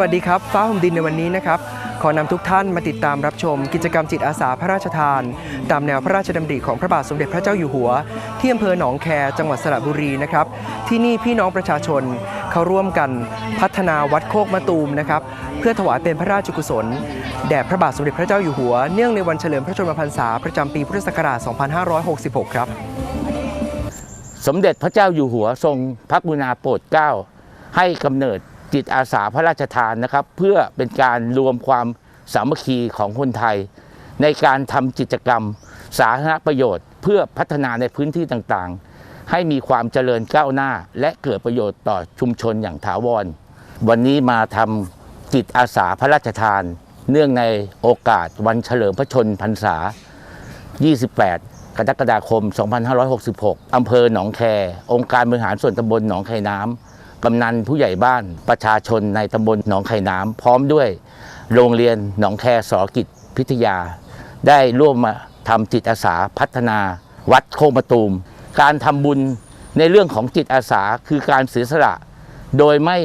วัสดีครับ ฟ้าห่มดินในวันนี้นะครับ ขอนำทุกท่านมาติดตามรับชม กิจกรรมจิตอาสาพระราชทาน ตามแนวพระราชดำริของพระบาทสมเด็จพระเจ้าอยู่หัว ที่อำเภอหนองแคจังหวัดสระบุรีนะครับ ที่นี่พี่น้องประชาชนเขาร่วมกันพัฒนาวัดโคกมะตูมนะครับ เพื่อถวายเป็นพระราชกุศล แด่พระบาทสมเด็จพระเจ้าอยู่หัว เนื่องในวันเฉลิมพระชนมพรรษาประจำปีพุทธศักราช 2566 ครับ สมเด็จพระเจ้าอยู่หัวทรงพระกรุณาโปรดเกล้าให้กำเนิด จิตอาสาพระราชทานนะครับ เพื่อเป็นการรวมความสามัคคีของคนไทย ในการทำกิจกรรมสาธารณประโยชน์ เพื่อพัฒนาในพื้นที่ต่างๆ ให้มีความเจริญก้าวหน้า และเกิดประโยชน์ต่อชุมชนอย่างถาวร วันนี้มาทำจิตอาสาพระราชทาน เนื่องในโอกาสวันเฉลิมพระชนพรรษา 28กรกฎาคม 2566 อำเภอหนองแค องค์การบริหารส่วนตำบลหนองไข่น้ำ กำนันผู้ใหญ่บ้านประชาชนในตำบลหนองไข่น้ำพร้อมด้วยโรงเรียนหนองแคสอกิจพิทยา ได้ร่วมมาทำจิตอาสาพัฒนาวัดโคกมะตูม การทำบุญในเรื่องของจิตอาสาคือการเสียสละ โดยไม่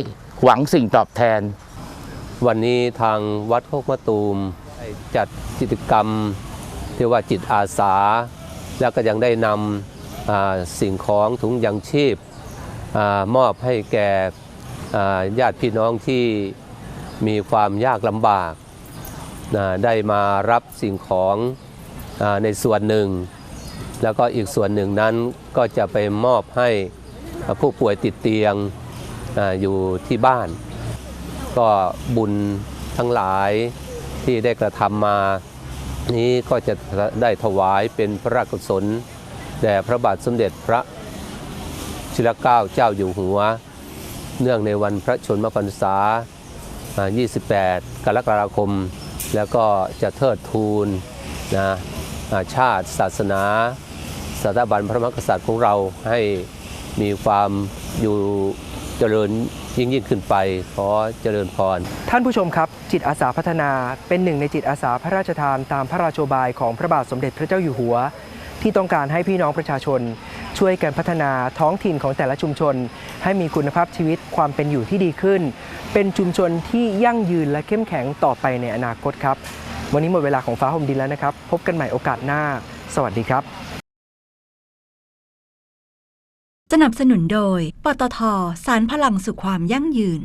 หวังสิ่งตอบแทน วันนี้ทางวัดโคกมะตูมจัดกิจกรรมที่ว่าจิตอาสา แล้วก็ยังได้นำสิ่งของถุงยังชีพ มอบให้แก่ญาติพี่น้องที่มีความยากลำบาก ได้มารับสิ่งของอในส่วนหนึ่ง แล้วก็อีกส่วนหนึ่งนั้นก็จะไปมอบให้ผู้ป่วยติดเตียงออยู่ที่บ้าน ก็บุญทั้งหลายที่ได้กระทำมา นี้ก็จะได้ถวายเป็นพระราชกุศลแด่พระบาทสมเด็จพระ ชิรเก้าเจ้าอยู่หัว เนื่องในวันพระชนมพรรษา 28 กรกฎาคม แล้วก็จะเทิดทูนนะชาติศาสนาสถาบันพระมหากษัตริย์ของเราให้มีความอยู่เจริญยิ่งยิ่งขึ้นไปขอเจริญพร ท่านผู้ชมครับ จิตอาสาพัฒนาเป็นหนึ่งในจิตอาสาพระราชทานตามพระราโชบายของพระบาทสมเด็จพระเจ้าอยู่หัว ที่ต้องการให้พี่น้องประชาชน ช่วยกันพัฒนาท้องถิ่นของแต่ละชุมชน ให้มีคุณภาพชีวิตความเป็นอยู่ที่ดีขึ้น เป็นชุมชนที่ยั่งยืนและเข้มแข็งต่อไปในอนาคตครับ วันนี้หมดเวลาของฟ้าหมดินแล้วนะครับ พบกันใหม่โอกาสหน้า สวัสดีครับ สนับสนุนโดย ปตท สารพลังสู่ความยั่งยืน